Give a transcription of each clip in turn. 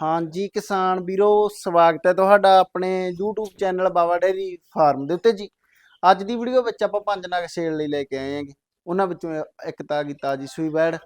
ਹਾਂਜੀ ਕਿਸਾਨ ਵੀਰੋ, ਸਵਾਗਤ ਹੈ ਤੁਹਾਡਾ ਆਪਣੇ YouTube channel Bawa dairy farm ਦੇ ਉੱਤੇ ਜੀ। ਅੱਜ ਦੀ ਵੀਡੀਓ ਵਿੱਚ ਆਪਾਂ ਪੰਜ ਨਗ ਸੇਲ ਲਈ ਲੈ ਕੇ ਆਏ ਹਾਂਗੇ। ਉਹਨਾਂ ਵਿੱਚੋਂ ਇੱਕ ਤਾਂ ਆ ਗਈ ਤਾਜੀ ਸੂਈ ਬੈੜ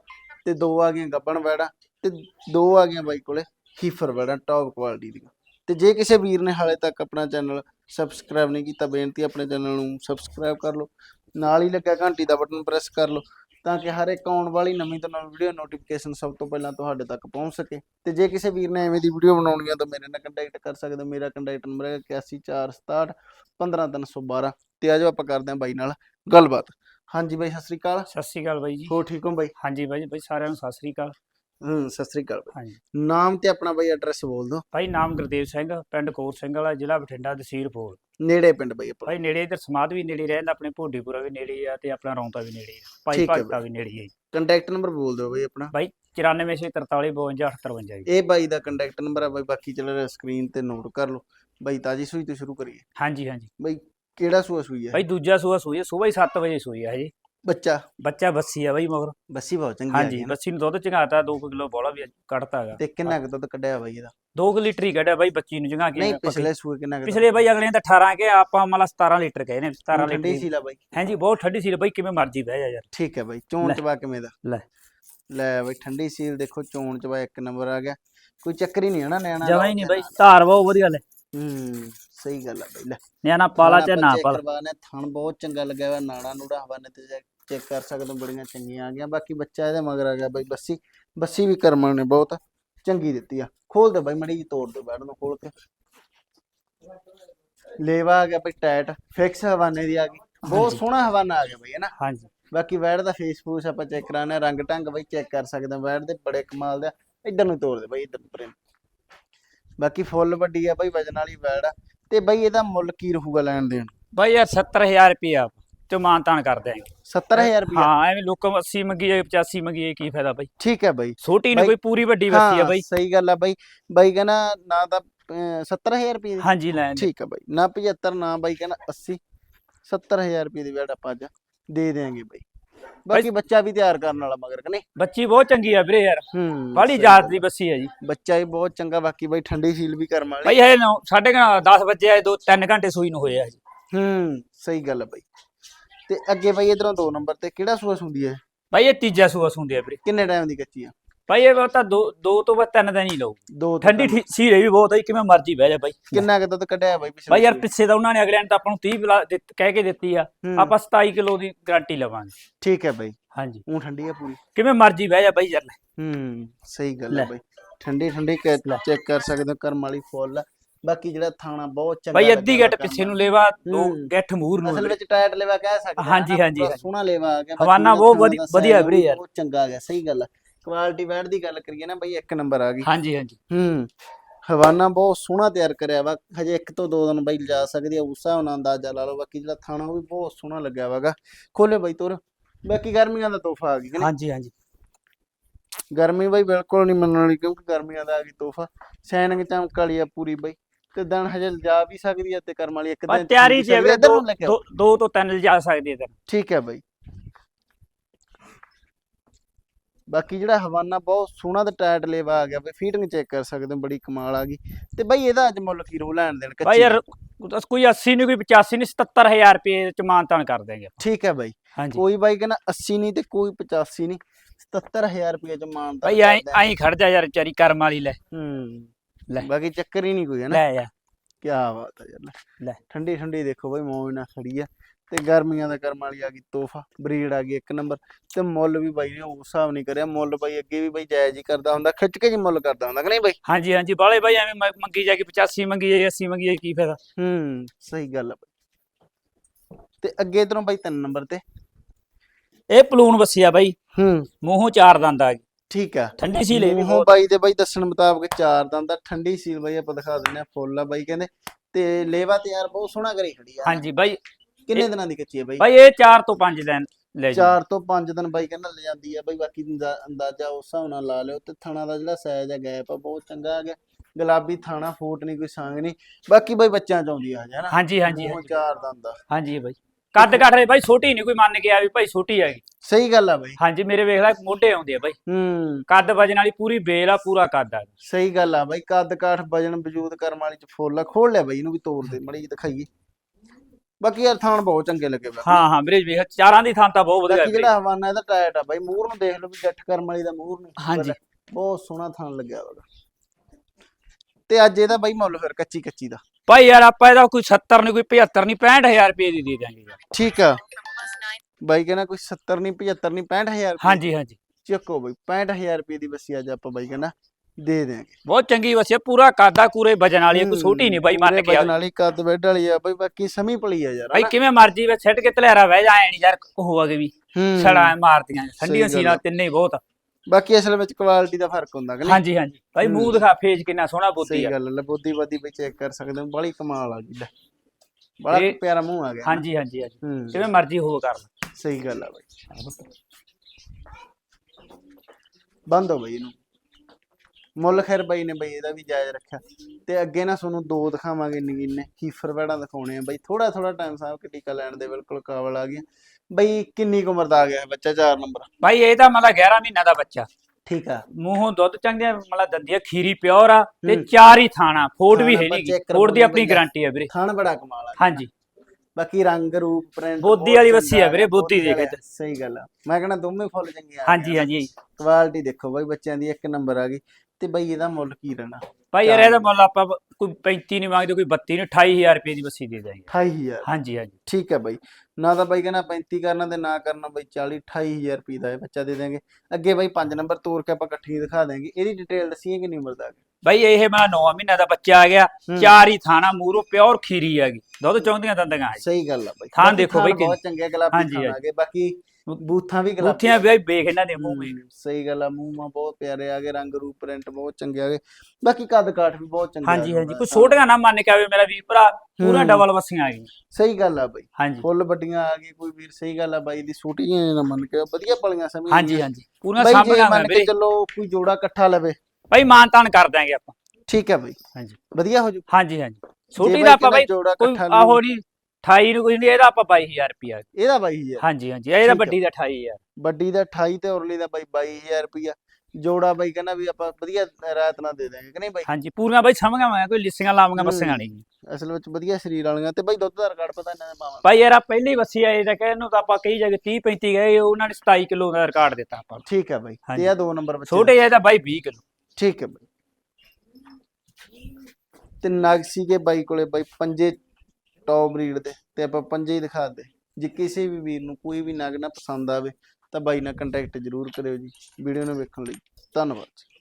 ਤੇ ਦੋ ਆ ਗਈਆਂ ਗੱਬਣ ਬੈੜਾਂ ਤੇ ਦੋ ਆ ਗਈਆਂ ਬਾਈ ਕੋਲੇ ਹੀਫਰ ਬੈੜਾਂ ਟੌਪ ਕੁਆਲਿਟੀ ਦੀਆਂ। ਤੇ ਜੇ ਕਿਸੇ ਵੀਰ ਨੇ ਹਾਲੇ ਤੱਕ ਆਪਣਾ ਚੈਨਲ ਸਬਸਕ੍ਰਾਈਬ ਨਹੀਂ ਕੀਤਾ, ਬੇਨਤੀ ਆਪਣੇ ਚੈਨਲ ਨੂੰ ਸਬਸਕ੍ਰਾਈਬ ਕਰ ਲਓ। ਨਾਲ ਹੀ ਲੱਗਾ ਘੰਟੀ ਦਾ ਬਟਨ ਪ੍ਰੈਸ ਕਰ ਲਓ। ਤਾਂ ਕਿ ਹਰ ਇੱਕ ਆਉਣ ਵਾਲੀ ਨਵੀਂ ਤੋਂ ਨਵੀਂ ਵੀਡੀਓ ਨੋਟੀਫਿਕੇਸ਼ਨ ਸਭ ਤੋਂ ਪਹਿਲਾਂ ਤੁਹਾਡੇ ਤੱਕ ਪਹੁੰਚ ਸਕੇ। ਤੇ ਜੇ ਕਿਸੇ ਵੀਰ ਨੇ ਐਵੇਂ ਦੀ ਵੀਡੀਓ ਬਣਾਉਣੀ ਆ ਤਾਂ ਮੇਰੇ ਨਾਲ ਕੰਟੈਕਟ ਕਰ ਸਕਦੇ ਹੋ। ਮੇਰਾ ਕੰਟੈਕਟ ਨੰਬਰ ਹੈ 8146 15312 ਤੇ ਆਜੋ ਆਪਾਂ ਕਰਦੇ ਹਾਂ ਬਾਈ ਨਾਲ ਗੱਲਬਾਤ। ਹਾਂਜੀ ਬਾਈ ਸਤਿ ਸ੍ਰੀ ਅਕਾਲ। ਸਤਿ ਸ਼੍ਰੀ ਅਕਾਲ ਬਾਈ ਜੀ। ਹੋ ਠੀਕ ਹੋ ਬਾਈ? ਹਾਂਜੀ ਬਾਈ ਬਾਈ ਸਾਰਿਆਂ ਨੂੰ ਸਤਿ ਸ਼੍ਰੀ ਅਕਾਲ। ਹੂੰ ਸਤਿ ਸ੍ਰੀ ਅਕਾਲ ਬਾਈ। ਹਾਂਜੀ। ਨਾਮ ਤੇ ਆਪਣਾ ਬਾਈ ਐਡਰੈਸ ਬੋਲ ਦਿਓ। ਬਾਈ ਨਾਮ ਗੁਰਦੇਵ ਸਿੰਘ ਪਿੰਡ ਕੋਰ ਸਿੰਘ ਵਾਲਾ ਜ਼ਿਲ੍ਹਾ ਬਠਿੰਡਾ ਤਹਿਸੀਲ ਫੂਲ ਨੇੜੇ ਪਿੰਡ ਬਾਈ ਆਪਣਾ। ਬਾਈ ਨੇੜੇ ਇਧਰ ਸਮਾਧ ਵੀ ਨੇੜੇ ਰਹਿੰਦਾ ਆਪਣੇ ਭੋਡੀਪੁਰਾ ਵੀ ਨੇੜੇ ਆ ਤੇ ਆਪਣਾ ਰੌਂਤਾ ਵੀ ਨੇੜੇ ਆ। ਭਾਈ ਠੀਕ ਹੈ ਭਗਤਾ ਵੀ ਨੇੜੇ ਹੀ ਕੰਟੈਕਟ ਨੰਬਰ ਬੋਲ ਦਿਓ ਬਾਈ ਆਪਣਾ। 9443452858 ਜੀ। ਇਹ ਬਾਈ ਦਾ ਕੰਟੈਕਟ ਨੰਬਰ ਹੈ ਬਾਈ ਬਾਕੀ ਚੱਲ ਰਿਹਾ ਸਕਰੀਨ ਤੇ ਨੋਟ ਕਰ ਲਓ। ਬਾਈ ਤਾਜੀ ਸੂਈ ਤੋਂ ਸ਼ੁਰੂ ਕਰੀਏ। ਹਾਂਜੀ ਹਾਂਜੀ। ਬਾਈ ਕਿਹੜਾ ਸੂਆ ਸੂਈ ਹੈ ਬਾਈ ਦੂਜਾ ਸੂਆ ਸੂਈ ਸਵੇਰ ਹੀ 7 ਵਜੇ ਸੂਈ ਆ ਜੀ ਬੱਚਾ? ਬੱਚਾ ਬੱਸੀ ਆ ਬਾਈ ਮਗਰ। ਬੱਸੀ ਬਹੁਤ ਚੰਗੀ ਆ ਹਾਂਜੀ ਗਈ ਨਾ। ਬੱਸੀ ਨੂੰ ਦੁੱਧ ਚੰਗਾਤਾ 2 ਕਿਲੋ ਬੋਲਾ ਵੀ ਕੱਢਤਾ ਹੈਗਾ। ਤੇ ਕਿੰਨਾ ਕੁ ਦੁੱਧ ਕੱਢਿਆ ਬਾਈ ਇਹਦਾ? 2 ਲੀਟਰ ਹੀ ਕੱਢਿਆ ਬਾਈ ਬੱਚੀ ਨੂੰ ਚੰਗਾ ਕੇ ਨਹੀਂ ਪੱਕੀ- ਪਿਛਲੇ ਸੂਏ ਕਿੰਨਾ ਕੁ ਪਿਛਲੇ ਬਾਈ ਅਗਲੇ ਦਾ 18 ਕੇ ਆਪਾਂ ਮਤਲਬ 17 ਲੀਟਰ ਕਹੇ ਨੇ 17 ਠੰਡੀ ਲੀਟਰ ਸੀ ਲਾ ਬਾਈ। ਹਾਂਜੀ ਬਹੁਤ ਠੰਡੀ ਸੀ ਬਾਈ ਕਿਵੇਂ ਮਰਜ਼ੀ ਬਹਿ ਜਾ ਯਾਰ। ਠੀਕ ਹੈ ਬਾਈ ਚੋਣ ਲੈ। ਚਵਾ ਕਿਵੇਂ ਦਾ? ਲੈ। ਲੈ ਬਾਈ ਠੰਡੀ ਸੀਲ ਦੇਖੋ ਚੋਣ ਚਵਾ ਇੱਕ ਨੰਬਰ ਆ ਗਿਆ। ਕੋਈ ਚੱਕਰ ਹੀ ਨਹੀਂ ਹੈ ਨਾ ਜਮਾ ਹੀ ਨਹੀਂ ਬਾਈ ਧਾਰ ਬਹੁਤ ਵਧੀਆ ਲੈ। ਹੂੰ ਸਹੀ ਗੱਲ ਆ ਬਾਈ ਲੈ। ਨਿਆਣਾ ਪਾਲਾ ਚ ਨਾ ਪਾਲਾ। ਕਰਵਾਉਣੇ ਥਣ ਬਹੁਤ ਚੰਗਾ ਲੱਗਿਆ ਹੋਇਆ ਨਾੜਾ ਨੂੜਾ ਹਵਾਨੇ ਤੇ ਚੈੱਕ ਕਰ ਸਕਦੇ ਹੋ ਬੜੀਆਂ ਚੰਗੀਆਂ ਆ ਗਈਆਂ ਬਾਕੀ ਬੱਚਾ ਇਹਦੇ ਮਗਰ ਆ ਗਿਆ ਬਾਈ ਬੱਸੀ ਬੱਸੀ ਵੀ ਕਰਮਾਂ ਨੇ ਬਹੁਤ ਚੰਗੀ ਦਿੱਤੀ ਆ। ਖੋਲ ਦੇ ਬਾਈ ਮੜੀ ਜੀ ਤੋੜ ਦੇ ਬੈਡ ਨੂੰ ਖੋਲ ਕੇ। ਲੇਵਾ ਆ ਗਿਆ ਬਾਈ ਟਾਇਟ ਫਿਕਸ ਹਵਾਨੇ ਦੀ ਆ ਗਈ। ਬਹੁਤ। ਸੋਹਣਾ ਹਵਾਨਾ ਆ ਗਿਆ ਬਾਈ ਹੈ ਨਾ ਹਾਂਜੀ। ਬਾਕੀ ਵੈੜ ਦਾ ਫੇਸ ਫੂਸ ਆਪਾਂ ਚੈੱਕ ਕਰਾਣੇ ਰੰਗ ਢੰਗ ਬਈ ਚੈੱਕ ਕਰ ਸਕਦੇ ਹਾਂ ਵੈੜ ਦੇ ਬੜੇ ਕਮਾਲ ਦਾ ਇਧਰ ਨੂੰ ਤੋੜ ਦੇ ਬਈ ਇਧਰ ਨੂੰ ਪਰੇ ਨੂੰ। ਬਾਕੀ ਫੁੱਲ ਵੱਡੀ ਆ ਬਈ ਵਜਨ ਵਾਲੀ ਵੈੜ ਆ। ਤੇ ਬਈ ਇਹਦਾ ਮੁੱਲ ਕੀ ਰਹੂਗਾ ਲੈਣ ਦੇਣ? ਬਾਈ ਯਾਰ 70000 ਰੁਪਿਆ ਤੇ ਮਾਨਤਾਨ ਕਰ ਦਿਆਂਗੇ। 70000 ਰੁਪਏ ਹਾਂ ਐਵੇਂ ਲੋਕਾਂ 80 ਮੰਗੀ ਜਾਏ 85 ਮੰਗੀ ਜਾਏ ਕੀ ਫਾਇਦਾ ਬਾਈ? ਠੀਕ ਹੈ ਬਈ। ਛੋਟੀ ਨੇ ਬਾਈ- ਕੋਈ ਪੂਰੀ ਵੱਡੀ ਵਸੀ ਆ ਹਾਂ ਬਾਈ। ਸਹੀ ਗੱਲ ਆ ਬਈ। ਬਾਈ ਕਹਿੰਦਾ ਨਾ ਤਾਂ ਅਹ, 70000 ਰੁਪਏ ਹਾਂਜੀ ਲੈਣ ਦੇ। ਠੀਕ ਆ ਬਾਈ। ਨਾ 75 ਨਾ ਬਾਈ ਕਹਿੰਦਾ 80 70000 ਰੁਪਏ ਦੀ ਵੈੜ ਆਪਾਂ ਅੱਜ ਦੇ ਦੇਾਂਗੇ ਬਾਈ। ਬਾਕੀ ਬੱਚਾ ਵੀ ਤਿਆਰ ਕਰਨ ਵਾਲਾ ਮਗਰ ਕਿ ਨਹੀਂ? ਬੱਚੀ ਬਹੁਤ ਚੰਗੀ ਆ ਵੀਰੇ ਯਾਰ। ਹੂੰ ਬਾਲੀ ਜਾਤ ਦੀ ਆ। ਬੱਸੀ ਆ ਜੀ। ਬੱਚਾ ਵੀ ਬਹੁਤ ਚੰਗਾ ਬਾਕੀ ਬਾਈ ਠੰਡੀ ਸੀਲ ਵੀ ਕਰਮ ਵਾਲੀ। ਬਾਈ ਹਜੇ ਨੌ- ਸਾਢੇ 10 ਵਜੇ ਆਏ 2 3 ਘੰਟੇ ਸੂਈ ਨੂੰ ਹੋਏ ਆ ਜੀ ਹੂੰ ਸਹੀ ਗੱਲ ਹੈ ਬਾਈ। ਤੇ ਅੱਗੇ ਬਾਈ ਇਧਰੋਂ ਦੋ ਨੰਬਰ ਤੇ ਕਿਹੜਾ ਸੂਆ ਸੁੰਦੀ ਹੈ ਬਾਈ ਇਹ ਤੀਜਾ ਸੂਆ ਸੁੰਦੀ ਆ ਵੀਰੇ। ਕਿੰਨੇ ਟਾਈਮ ਦੀ ਕੱਚੀ ਆ? ਬਾਈ ਇਹ ਤਾਂ ਦੋ ਦੋ ਤੋਂ ਬਾਅਦ ਤਿੰਨ ਦਿਨ ਹੀ ਲਊ ਦੋ ਤੋਂ ਠੰਡੀ ਤਿੰਨ। ਸੀ ਰਹੀ ਵੀ ਬਹੁਤ ਜੀ, ਕਿਵੇਂ ਮਰਜ਼ੀ ਬਹਿ ਜਾ ਬਾਈ ਕਿੰਨਾ ਕੁ ਦੁੱਧ ਕੱਢਿਆ ਬਾਈ ਪਿਛਲੇ ਬਾਈ ਯਾਰ? ਪਿੱਛੇ ਤਾਂ ਉਹਨਾਂ ਨੇ ਅਗਲਿਆਂ ਨੇ ਤਾਂ ਆਪਾਂ ਨੂੰ 30 ਬਲਾ- ਦਿੱਤ- ਕਹਿ ਕੇ ਦਿੱਤੀ ਆ ਹੂੰ, ਆਪਾਂ 27 ਕਿਲੋ ਦੀ ਗਾਰੰਟੀ ਲਵਾਂਗੇ ਠੀਕ ਹੈ ਬਾਈ ਹਾਂਜੀ ਉਹ ਠੰਡੀ ਆ ਪੂਰੀ ਕਿਵੇਂ ਮਰਜ਼ੀ ਬਹਿ ਜਾ ਬਾਈ ਯਾਰ ਲੈ। ਹੂੰ ਸਹੀ ਗੱਲ ਹੈ ਲੈ। ਬਾਈ ਠੰਡੀ ਠੰਡੀ। ਚੈੱਕ ਕਰ ਸਕਦੇ ਹੋ ਕਰਮ ਵਾਲੀ ਫੁੱਲ ਆ ਬਾਕੀ ਜਿਹੜਾ ਥਾਣਾ ਬਹੁਤ ਚੰਗਾ ਬਾਈ ਲੱਗਾ ਅੱਧੀ ਗੱਟ ਵਾ ਕੰਮ ਪਿੱਛੇ ਨੂੰ ਲੈਵਾ ਦੋ ਹੂੰ। ਗੱਠ ਮੂਰ ਨੂੰ ਅਸਲ ਵਿੱਚ ਟਾਇਟ ਲੈਵਾ ਕਹਿ ਸਕਦੇ ਹਾਂ ਹਾਂਜੀ, ਨਾ, ਹਾਂਜੀ। ਸੋਹਣਾ ਲੈਵਾ ਆ ਗਿਆ ਹਵਾਨਾ ਬਹੁਤ ਥਾਣਾ ਵਧੀ- ਦਾ ਵਧੀਆ ਵੀਰੇ ਯਾਰ। ਬਹੁਤ ਚੰਗਾ ਆ ਗਿਆ ਸਹੀ ਗੱਲ ਆ ਕੁਆਲਿਟੀ ਬੈਡ ਦੀ ਗੱਲ ਕਰੀਏ ਨਾ ਬਾਈ ਇੱਕ ਨੰਬਰ ਆ ਗਈ। ਹਾਂਜੀ ਹਾਂਜੀ। ਹੂੰ ਹਵਾਨਾ ਬਹੁਤ ਸੋਹਣਾ ਤਿਆਰ ਕਰਿਆ ਵਾ ਹਜੇ ਇੱਕ ਤੋਂ ਦੋ ਦਿਨ ਬਾਈ ਜਾ ਸਕਦੀ ਆ ਉਸ ਨਾਲ ਅੰਦਾਜ਼ਾ ਲਾ ਲਓ ਬਾਕੀ ਜਿਹੜਾ ਥਾਣਾ ਉਹ ਵੀ ਬਹੁਤ ਸੋਹਣਾ ਲੱਗਿਆ ਵਾਗਾ। ਖੋਲੇ ਬਾਈ ਤੁਰ ਬਾਕੀ ਗਰਮੀਆਂ ਦਾ ਤੋਹਫਾ ਆ ਗਈ ਕਿ ਨਹੀਂ? ਹਾਂਜੀ ਹਾਂਜੀ। ਗਰਮੀ ਬਾਈ ਬਿਲਕੁਲ ਨਹੀਂ ਮੰਨਣ ਵਾਲੀ ਕਿਉਂਕਿ ਗਰਮੀਆਂ ਦਾ ਆ ਗਈ ਤੋਹਫਾ। ਸੈਨਿੰਗ ਚਮਕ ਵਾਲੀ ਆ ਪੂਰੀ ਬਾਈ ਤੇ ਦਿਨ ਹਜੇ ਜਾ ਵੀ ਸਕਦੀ ਆ ਤੇ ਕਰਮ ਵਾਲੀ ਇੱਕ ਦਿਨ ਤਿਆਰੀ ਚ ਆ। ਦੋ ਤੋਂ ਤਿੰਨ ਜਾ ਸਕਦੇ ਤੇ ਠੀਕ ਹੈ ਬਾਈ। ਬਾਕੀ ਜਿਹੜਾ ਹਵਾਨਾ ਬਹੁਤ ਸੋਹਣਾ ਤੇ ਟਾਇਟ ਲੇਵਾ ਆ ਗਿਆ ਬਈ ਫੀਟਿੰਗ ਚੈੱਕ ਕਰ ਸਕਦੇ ਹੋ ਬੜੀ ਕਮਾਲ ਆ ਗਈ। ਤੇ ਬਾਈ ਇਹਦਾ ਅੱਜ ਮੁੱਲ ਕੀ ਰਹੂ ਲੈਣ ਦੇਣ ਬਾਈ ਕੱਚੀ ਯਾਰ ਬਸ ਕੋਈ 80 ਨਹੀਂ ਕੋਈ 85 ਨਹੀਂ 77000 ਰੁਪਏ ਚ ਮਾਨਤਾਨ ਕਰ ਦੇਂਗੇ ਠੀਕ ਹੈ ਬਾਈ। ਕੋਈ ਬਾਈ ਕਹਿੰਦਾ 80 ਨਹੀਂ ਤੇ ਕੋਈ 85 ਨਹੀਂ 77000 ਰੁਪਏ ਚ ਮਾਨਤਾ ਬਾਈ ਐਂ ਐਂ ਖੜ ਜਾ ਯਾਰ ਵਿਚਾਰੀ ਕਰਮ ਵਾਲੀ ਲੈ। ਹੂੰ ਲੈ। ਬਾਕੀ ਚੱਕਰ ਹੀ ਨਹੀਂ ਕੋਈ ਹੈ ਨਾ? ਲੈ ਯਾਰ। ਕੀ ਬਾਤ ਹੈ ਯਾਰ ਲੈ। ਲੈ। ਠੰਡੀ ਠੰਡੀ ਦੇਖੋ ਬਾਈ ਮੌਜ ਨਾਲ ਖੜੀ ਆ। ਤੇ ਗਰਮੀਆਂ ਦਾ ਕਰਮ ਵਾਲੀ ਆ ਗਈ ਤੋਹਫਾ ਬਰੀਡ ਆ ਗਈ ਇੱਕ ਨੰਬਰ ਤੇ ਮੁੱਲ ਵੀ ਬਾਈ ਨੇ ਉਸ ਹਿਸਾਬ ਨਹੀਂ ਕਰਿਆ ਮੁੱਲ ਬਾਈ ਅੱਗੇ ਵੀ ਬਾਈ ਜਾਇਜ਼ ਹੀ ਕਰਦਾ ਹੁੰਦਾ ਖਿੱਚ ਕੇ ਜੀ ਮੁੱਲ ਕਰਦਾ ਹੁੰਦਾ ਕਿ ਨਹੀਂ ਬਾਈ? ਹਾਂਜੀ ਹਾਂਜੀ ਬਾਲੇ ਬਾਈ ਐਵੇਂ ਮ- ਮੰਗੀ ਜਾ ਕੇ 85 ਮੰਗੀ ਜਾਏ 80 ਮੰਗੀ ਜਾਏ ਕੀ ਫਾਇਦਾ? ਹੂੰ ਸਹੀ ਗੱਲ ਆ ਬਾਈ। ਤੇ ਅੱਗੇ ਇਧਰੋਂ ਬਾਈ ਤਿੰਨ ਨੰਬਰ ਤੇ। ਇਹ ਪਲੂਨ ਵਸਿਆ ਬਾਈ। ਹੂੰ। ਮੂੰਹੋਂ ਚਾਰ ਦੰਦ ਆ ਗਈ ਠੀਕ ਆ। ਠੰਡੀ ਸੀ ਲੈ ਵੀ ਮੂੰਹੋਂ ਬਹੁਤ ਬਾਈ ਦੇ ਬਾਈ ਦੱਸਣ ਮੁਤਾਬਕ ਚਾਰ ਦੰਦ ਦਾ ਠੰਡੀ ਸੀਲ ਬਾਈ ਆਪਾਂ ਦਿਖਾ ਦਿੰਦੇ ਆ ਫੁੱਲ ਆ ਬਾਈ ਕਹਿੰਦੇ। ਤੇ ਲੇਵਾ ਤੇ ਯਾਰ ਬਹੁਤ ਸੋਹਣਾ ਕਰੀ ਖੜੀ ਆ। ਹਾਂਜੀ ਬਾਈ ਕਿੰਨੇ ਦਿਨਾਂ ਦੀ ਕੱਚੀ ਆ ਬਾਈ? ਬਾਈ ਇਹ 4 ਤੋਂ 5 ਦਿਨ ਲੈ ਜੀ ਚਾਰ ਤੋਂ ਪੰਜ ਦਿਨ ਬਾਈ ਕਹਿੰਦਾ ਲੈ ਜਾਂਦੀ ਆ ਬਾਈ ਬਾਕੀ ਅੰਦਾ- ਅੰਦਾਜ਼ਾ ਉਸ ਹਿਸਾਬ ਨਾਲ ਲਾ ਲਿਓ। ਤੇ ਥਣਾ ਦਾ ਜਿਹੜਾ ਸਾਈਜ਼ ਆ ਗੈਪ ਆ ਬਹੁਤ ਚੰਗਾ ਆ ਗਿਆ। ਗੁਲਾਬੀ ਥਾਣਾ ਫੂਟ ਨਹੀਂ ਕੋਈ ਸੰਗ ਨਹੀਂ ਬਾਕੀ ਬਾਈ ਬੱਚਿਆਂ ਚ ਆਉਂਦੀ ਆ ਹਨਾ? ਹਾਂਜੀ ਹਾਂਜੀ ਹਾਂਜੀ। ਚਾਰ ਦੰਦ ਦਾ ਹਾਂਜੀ ਬਾਈ। ਕੱਦ ਕੱਟ ਰਹੇ ਬਾਈ ਛੋਟੀ ਨਹੀਂ ਕੋਈ ਮੰਨ ਕੇ ਆ ਵੀ ਭਾਈ ਛੋਟੀ ਹੈਗੀ ਸਹੀ ਗੱਲ ਆ ਬਾਈ। ਹਾਂਜੀ ਮੇਰੇ ਵੇਖ ਲੈ ਮੋਢੇ ਆਉਂਦੇ ਆ ਬਾਈ। ਹੂੰ। ਕੱਦ ਵਜਨ ਵਾਲੀ ਪੂਰੀ ਬੇਲ ਆ ਪੂਰਾ ਕੱਦ ਆ। ਸਹੀ ਗੱਲ ਆ ਬਾਈ। ਕੱਦ ਕਾਠ ਵਜਨ ਵਜੂਦ ਕਰਮ ਵਾਲੀ ਚ ਫੁੱਲ ਆ। ਖੋਲ ਲਿਆ ਬਾਈ ਇਹਨੂੰ ਵੀ ਤੋੜ ਦੇ ਮੜੀ ਦਿਖਾਈਏ। ਬਾਕੀ ਯਾਰ ਥਾਣ ਬਹੁਤ ਚੰਗੇ ਲੱਗੇ ਬਾਈ। ਹਾਂ ਹਾਂ ਵੀਰੇ ਵੇਖ ਚਾਰਾਂ ਦੀ ਥਾਂ ਤਾਂ ਬਹੁਤ ਵਧੀਆ ਬਾਕੀ ਵੀਰੇ। ਜਿਹੜਾ ਹਵਾਨਾ ਇਹਦਾ ਟਾਇਟ ਆ ਬਾਈ ਮੂਰ ਨੂੰ ਦੇਖ ਲਓ ਵੀ ਜੱਟ ਕਰਮ ਵਾਲੀ ਦਾ ਮੂਰ ਨੂੰ ਹਾਂਜੀ। ਬਹੁਤ ਸੋਹਣਾ ਥਾਣ ਲੱਗਿਆ ਵਾ ਤੇ ਅੱਜ ਇਹਦਾ ਬਾਈ ਮੁੱਲ ਫਿਰ ਕੱਚੀ ਕੱਚੀ ਦਾ। ਭਾਈ ਯਾਰ ਆਪਾਂ ਇਹਦਾ ਕੋਈ 70 ਨਹੀਂ ਕੋਈ 75 ਨਹੀਂ 65000 ਰੁਪਏ ਦੀ ਦੇ ਦਾਂਗੇ ਯਾਰ। ਠੀਕ ਆ। ਬਾਈ ਕਹਿੰਦਾ ਕੋਈ 70 ਨਹੀਂ 75 ਨਹੀਂ 65000 ਰੁਪਏ। ਹਾਂਜੀ ਹਾਂਜੀ। ਚੱਕੋ ਬਾਈ 65000 ਰੁਪਏ ਦੀ ਬੱਸੀ ਅੱਜ ਆਪਾਂ ਬਾਈ ਕਹਿੰਦਾ। ਦੇ ਦੇਾਂਗੇ ਬਹੁਤ ਚੰਗੀ ਵਸੇ ਪੂਰਾ ਕਾਦਾ ਕੂਰੇ ਵਜਨ ਵਾਲੀ ਕੋਈ ਛੋਟੀ ਨਹੀਂ ਬਾਈ ਮੰਨ ਕੇ ਆ ਨਾਲ ਕੱਦ ਬੈੱਡ ਵਾਲੀ ਆ ਬਾਈ ਬਾਕੀ ਸਮੀ ਪਲੀ ਆ ਯਾਰ ਹਨਾ? ਕਿਵੇਂ ਮਰਜ਼ੀ ਵੇ ਛੱਡ ਕੇ ਤਲੇਰਾ ਵਹਿ ਜਾਏ ਨਹੀਂ ਯਾਰ ਉਹ ਅਗੇ ਵੀ। ਹੂੰ। ਛੜਾ ਮਾਰਦੀਆਂ ਠੰਡੀਆਂ ਗੱਲ ਸੀਨਾ ਆ। ਤਿੰਨੇ ਹੀ ਬਹੁਤ। ਬਾਕੀ ਅਸਲ ਵਿੱਚ ਕੁਆਲਿਟੀ ਦਾ ਫ਼ਰਕ ਹੁੰਦਾ ਕਿ ਨਹੀਂ? ਹਾਂਜੀ ਹਾਂਜੀ। ਭਾਈ ਮੂੰਹ ਦਿਖਾ ਫੇਜ ਕਿੰਨਾ ਸੋਹਣਾ ਬੋਤੀ ਸਹੀ ਆ। ਗੱਲ ਲਬੋਦੀ ਬਾਦੀ ਵੀ ਚੈੱਕ ਕਰ ਸਕਦੇ ਹੋ ਬੜੀ ਕਮਾਲ ਆ ਜੀ ਲੈ। ਬੜਾ ਇਹ- ਪਿਆਰਾ ਮੂੰਹ ਆ ਗਿਆ। ਹਾਂਜੀ ਹਾਂਜੀ ਹਾਂਜੀ। ਹੂੰ। ਕਿਵੇਂ ਮਰਜ਼ੀ ਹੋ ਕਰ। ਸਹੀ ਗੱਲ ਆ ਬਾਈ। ਬੰਦ ਹੋ ਬਈ ਇਹਨੂੰ। ਮੁੱਲ ਖੈਰ ਬਾਈ ਨੇ ਬਈ ਇਹਦਾ ਵੀ ਜਾਇਜ਼ ਰੱਖਿਆ। ਤੇ ਅੱਗੇ ਨਾ ਤੁਹਾਨੂੰ ਦੋ ਦਿਖਾਵਾਂਗੇ ਨਗੀਨੇ ਕੀਫਰ ਬੈੜਾਂ ਦਿਖਾਉਣੇ ਆ ਬਈ। ਥੋੜਾ ਥੋੜਾ ਟਾਈਮ ਸਾਹਿਬ ਕਿ ਟੀਕਾ ਲੈਣ ਦੇ ਬਿਲਕੁਲ ਕਾਬਲ ਆ ਗਿਆ ਬਈ ਕਿੰਨੀ ਕੁ ਉਮਰ ਦਾ ਆ ਗਿਆ ਬੱਚਾ? 4 ਨੰਬਰ। ਭਾਈ ਇਹ ਤਾਂ ਮਤਲਬ 11 ਮਹੀਨਾ ਦਾ ਬੱਚਾ। ਠੀਕ ਆ। ਮੂੰਹੋਂ ਦੁੱਧ ਚੰਗੇ ਮਤਲਬ ਦੰਦੀਆਂ ਖੀਰੀ ਪਿਓਰ ਆ ਤੇ। ਚਾਰ ਹੀ ਥਾਣਾ। ਫੋਟ ਵੀ ਹੈ ਨਹੀਂ ਫੋਟ ਦੀ ਆਪਣੀ। ਗਾਰੰਟੀ ਆ ਵੀਰੇ। ਥਣ ਬੜਾ ਕਮਾਲ ਆ। ਹਾਂਜੀ। ਬਾਕੀ ਰੰਗ ਰੂਪ ਪ੍ਰਿੰਟ ਬੋਦੀ ਵਾਲੀ ਵੱਸੀ ਆ ਵੀਰੇ, ਬੋਦੀ ਦੇ ਵਾਲੀ ਕੇ। ਸਹੀ ਗੱਲ ਆ। ਮੈਂ ਕਹਿੰਦਾ ਦੋਵੇਂ ਫੁੱਲ ਚੰਗੇ ਆ ਹਾਂਜੀ ਹਾਂਜੀ। ਕੁਆਲਿਟੀ ਦੇਖੋ ਬਾਈ ਬੱਚਿਆਂ ਦੀ ਇੱਕ ਨੰਬਰ ਆ ਗਈ। ਤੇ ਬਾਈ ਇਹਦਾ ਮੁੱਲ ਕੀ ਰਹਿਣਾ? ਭਾਈ ਯਾਰ ਇਹਦਾ ਮੁੱਲ ਆਪਾਂ ਕੋਈ 35 ਨਹੀਂ ਮੰਗਦੇ ਕੋਈ 32 ਨਹੀਂ 28000 ਰੁਪਏ ਦੀ ਬੱਸੀ ਦੇ ਦਾਂਗੇ 28000 ਹਾਂਜੀ ਹਾਂਜੀ। ਠੀਕ ਹੈ ਬਾਈ। ਨਾ ਤਾਂ ਬਾਈ ਕਹਿੰਦਾ 35 ਕਰਨਾ ਤੇ ਨਾ ਕਰਨਾ ਬਾਈ 40 28000 ਰੁਪਏ ਦਾ ਇਹ ਬੱਚਾ ਦੇ ਦਾਂਗੇ ਅੱਗੇ ਬਾਈ 5 ਨੰਬਰ ਤੋੜ ਕੇ ਆਪਾਂ ਇਕੱਠੀ ਦਿਖਾ ਦਾਂਗੇ ਇਹਦੀ ਡਿਟੇਲ ਦੱਸੀਏ ਕਿੰਨੀ ਉਮਰ ਦਾ ਭਾਈ ਇਹ ਮੇਰਾ 9 ਮਹੀਨਾ ਦਾ ਬੱਚਾ ਆ ਗਿਆ। ਚਾਰ ਹੀ ਥਾਣਾ ਮੂਰੋ ਪਿਓਰ ਖੀਰੀ ਹੈਗੀ ਦੁੱਧ ਚੌਂਦੀਆਂ ਦੰਦੀਆਂ ਆ ਸਹੀ ਗੱਲ ਆ ਬਾਈ। ਥਾਂ ਦੇਖੋ ਬਾਈ ਬਹੁਤ ਚੰਗੇ ਗੁਲਾਬੀ ਥਾਂ। ਆ ਗਏ ਬਾਕੀ ਬੂਥਾਂ ਵੀ ਗੁਲਾਬੀ ਉੱਥੀਆਂ ਵੀ ਵੇਖ ਇਹਨਾਂ ਦੇ ਮੂੰਹ ਹੂੰ, ਸਹੀ ਗੱਲ ਆ ਮੂੰਹ ਮਾ ਬਹੁਤ ਪਿਆਰੇ ਆ ਗਏ ਰੰਗ ਰੂਪ ਪ੍ਰਿੰਟ ਬਹੁਤ ਚੰਗੇ ਆ ਗਏ। ਬਾਕੀ ਕੱਦ ਕਾਠ ਵੀ ਬਹੁਤ ਚੰਗੇ ਆ ਹਾਂਜੀ ਹਾਂਜੀ। ਬਾਈ। ਕੋਈ ਛੋਟੀਆਂ ਨਾ ਮੰਨ ਕੇ ਆਵੇ ਮੇਰਾ ਵੀਰ ਭਰਾ ਪੂਰਾ। ਡਬਲ ਬੱਸੀਆਂ ਆ ਗਈਆਂ। ਸਹੀ ਗੱਲ ਆ ਬਾਈ। ਫੁੱਲ ਵੱਡੀਆਂ ਆ ਗਈ ਕੋਈ ਵੀਰ ਸਹੀ ਗੱਲ ਆ ਬਾਈ ਦੀ ਛੋਟੀਆਂ ਨਾ ਮੰਨ ਕੇ ਵਧੀਆ ਪਲੀਆਂ ਸਮਝ ਹਾਂਜੀ ਹਾਂਜੀ। ਬਾਈ ਸਾਂਭੀਆਂ ਮੰਨ ਕੇ ਚੱਲੋ ਕੋਈ ਜੋੜਾ ਇਕੱਠਾ ਲਵੇ ਭਾਈ ਮਾਨ ਤਾਨ ਕਰ ਦਾਂਗੇ ਆਪਾਂ। ਠੀਕ ਹੈ ਬਾਈ। ਹਾਂਜੀ। ਵਧੀਆ ਹੋ ਜੂ? ਹਾਂਜੀ ਹਾਂਜੀ। ਛੋਟੀ ਬਾਈ ਦਾ ਆਪਾਂ ਕੋਈ ਇਕੱਠਾ ਆਹੋ ਨਹੀਂ 28 ਨੂੰ ਕੋਈ ਨਹੀਂ ਇਹਦਾ ਆਪਾਂ 22000 ਰੁਪਿਆ ਇਹਦਾ ਬਾਈ ਹਜ਼ਾਰ। ਹਾਂਜੀ ਹਾਂਜੀ ਇਹਦਾ। ਵੱਡੀ ਦਾ 28000 ਵੱਡੀ ਦਾ 28 ਤੇ ਉਰਲੀ ਦਾ ਬਾਈ 22000 ਰੁਪਿਆ ਜੋੜਾ ਬਾਈ ਕਹਿੰਦਾ ਵੀ ਆਪਾਂ ਵਧੀਆ ਰਾਤ ਨਾਲ ਦੇ ਦਾਂਗੇ ਕਿ ਨਹੀਂ ਬਾਈ? ਹਾਂਜੀ ਪੂਰੀਆਂ ਬਾਈ ਸਮਝਾਵਾਂਗੇ ਕੋਈ ਲਿਸੀਆਂ ਲਾਵਾਂਗੇ। ਬੱਸੀਆਂ ਨਹੀਂ। ਅਸਲ ਵਿੱਚ ਵਧੀਆ ਸਰੀਰ ਵਾਲੀਆਂ ਤੇ ਬਾਈ ਦੁੱਧ ਦਾ ਰਿਕਾਰਡ ਪਤਾ ਇਹਨਾਂ ਦੇ ਪਾਵਾਂ ਭਾਈ ਯਾਰ ਆ ਪਹਿਲੀ ਬੱਸੀ ਆਏ ਤਾਂ ਕਿ ਇਹਨੂੰ ਤਾਂ ਆਪਾਂ ਕਈ ਜਗ੍ਹਾ 30 35 ਗਏ ਉਹਨਾਂ ਨੇ 27 ਕਿਲੋ ਦਾ ਰਿਕਾਰਡ ਦਿੱਤਾ ਆਪਾਂ। ਠੀਕ ਹੈ ਬਾਈ। ਤੇ ਆ ਦੋ ਨੰਬਰ ਬੱਚੇ ਛੋਟੇ ਜਿਹੇ ਤਾਂ ਬਾਈ 20 ਕਿਲੋ। ਠੀਕ ਹੈ ਬਾਈ। ਤੇ ਨਗ ਸੀਗੇ ਬਾਈ ਕੋਲੇ ਬਾਈ ਪੰਜੇ ਟੌਪ ਬਰੀਡ ਦੇ, ਤੇ ਆਪਾਂ ਪੰਜੇ ਹੀ ਦਿਖਾ ਦੇ। ਜੇ ਕਿਸੇ ਵੀ ਵੀਰ ਨੂੰ ਕੋਈ ਵੀ ਨਗ ਨਾ ਪਸੰਦ ਆਵੇ, ਤਾਂ ਬਾਈ ਨਾਲ ਕੰਟੈਕਟ ਜ਼ਰੂਰ ਕਰਿਓ ਜੀ। ਵੀਡੀਓ ਨੂੰ ਵੇਖਣ ਲਈ ਧੰਨਵਾਦ ਜੀ।